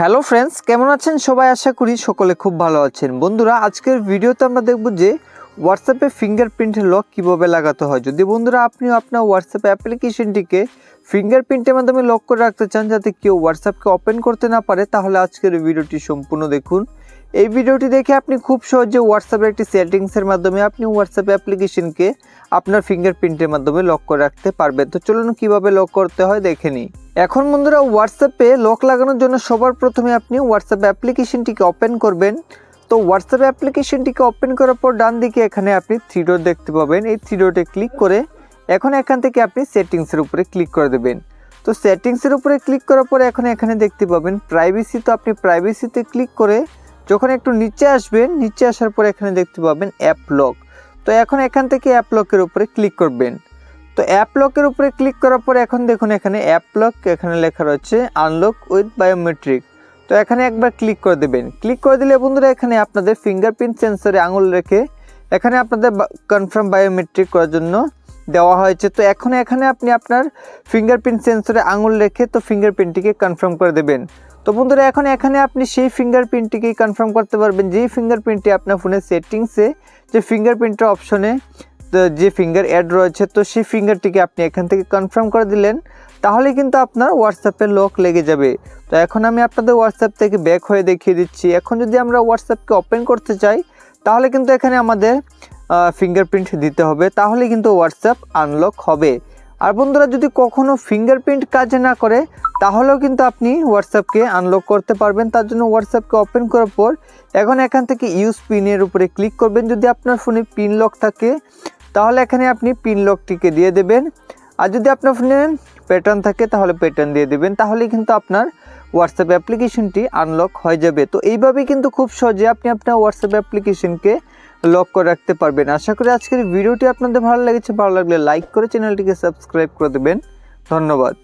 Hello friends, কেমন আছেন? সবাই আশা করি সকলে খুব ভালো আছেন। বন্ধুরা, আজকের ভিডিওতে আমরা দেখব যে হোয়াটসঅ্যাপে ফিঙ্গারপ্রিন্টের লক কীভাবে লাগাতে হয়। যদি বন্ধুরা আপনিও আপনার হোয়াটসঅ্যাপ অ্যাপ্লিকেশনটিকে ফিঙ্গারপ্রিন্টের মাধ্যমে লক করে রাখতে চান, যাতে কেউ হোয়াটসঅ্যাপকে ওপেন করতে না পারে, তাহলে আজকের ভিডিওটি সম্পূর্ণ দেখুন। এই ভিডিওটি দেখে আপনি খুব সহজে হোয়াটসঅ্যাপের একটি সেটিংসের মাধ্যমে আপনি হোয়াটসঅ্যাপ অ্যাপ্লিকেশনকে আপনার ফিঙ্গারপ্রিন্টের মাধ্যমে লক করে রাখতে পারবেন। তো চলুন কীভাবে লক করতে হয়, দেখে নিই। এখন বন্ধুরা হোয়াটসঅ্যাপে লক লাগানোর জন্য সবার প্রথমে আপনি হোয়াটসঅ্যাপ অ্যাপ্লিকেশনটিকে ওপেন করবেন। তো হোয়াটসঅ্যাপ অ্যাপ্লিকেশনটিকে ওপেন করার পর ডান দিকে এখানে আপনি থ্রি ডট দেখতে পাবেন। এই থ্রি ডটে ক্লিক করে এখন এখান থেকে আপনি সেটিংসের উপরে ক্লিক করে দেবেন। তো সেটিংসের উপরে ক্লিক করার পরে এখন এখানে দেখতে পাবেন প্রাইভেসি তো আপনি প্রাইভেসিতে ক্লিক করে যখন একটু নিচে আসবেন, নিচে আসার পরে এখানে দেখতে পাবেন অ্যাপ লক তো এখন এখান থেকে অ্যাপ লকের উপরে ক্লিক করবেন। তো অ্যাপ লকের উপরে ক্লিক করার পরে এখন দেখুন এখানে অ্যাপ লক এখানে লেখা রয়েছে আনলক উইথ বায়োমেট্রিক তো এখানে একবার ক্লিক করে দেবেন। ক্লিক করে দিলে বন্ধুরা এখানে আপনাদের ফিঙ্গারপ্রিন্ট সেন্সরে আঙুল রেখে এখানে আপনাদের কনফার্ম বায়োমেট্রিক করার জন্য দেওয়া হয়েছে। তো এখন এখানে আপনি আপনার ফিঙ্গারপ্রিন্ট সেন্সরে আঙুল রেখে তো ফিঙ্গারপ্রিন্টটিকে কনফার্ম করে দেবেন। তো বন্ধুরা এখন এখানে আপনি সেই ফিঙ্গারপ্রিন্টটিকেই কনফার্ম করতে পারবেন। যেই ফিঙ্গারপ্রিন্টটি আপনার ফোনের সেটিংসে যে ফিঙ্গারপ্রিন্টের অপশনে যে ফিঙ্গার অ্যাড রয়েছে, তো সেই ফিঙ্গারটিকে আপনি এখান থেকে কনফার্ম করে দিলেন, তাহলে কিন্তু আপনার হোয়াটসঅ্যাপে লক লেগে যাবে। তো এখন আমি আপনাদের হোয়াটসঅ্যাপ থেকে ব্যাক হয়ে দেখিয়ে দিচ্ছি। এখন যদি আমরা হোয়াটসঅ্যাপকে ওপেন করতে চাই, তাহলে কিন্তু এখানে আমাদের ফিঙ্গারপ্রিন্ট দিতে হবে। তাহলে কিন্তু হোয়াটসঅ্যাপ আনলক হবে। আর বন্ধুরা, যদি কখনো ফিঙ্গারপ্রিন্ট কাজ না করে, তাহলেও কিন্তু আপনি হোয়াটসঅ্যাপকে আনলক করতে পারবেন। তার জন্য হোয়াটসঅ্যাপকে ওপেন করার পর, এখন এখান থেকে ইউজ পিনের উপরে ক্লিক করবেন। যদি আপনার ফোনে পিন লক থাকে তাহলে এখানে আপনি পিন লকটিকে দিয়ে দেবেন। আর যদি আপনার ফোনে প্যাটার্ন থাকে, তাহলে প্যাটার্ন দিয়ে দেবেন। তাহলে কিন্তু আপনার হোয়াটসঅ্যাপ অ্যাপ্লিকেশনটি আনলক হয়ে যাবে। তো এইভাবেই কিন্তু খুব সহজে আপনি আপনার হোয়াটসঅ্যাপ অ্যাপ্লিকেশনকে লক করে রাখতে পারবেন। আশা করি আজকের ভিডিওটি আপনাদের ভালো লেগেছে। ভালো লাগলে লাইক করে চ্যানেলটিকে সাবস্ক্রাইব করে দেবেন। ধন্যবাদ।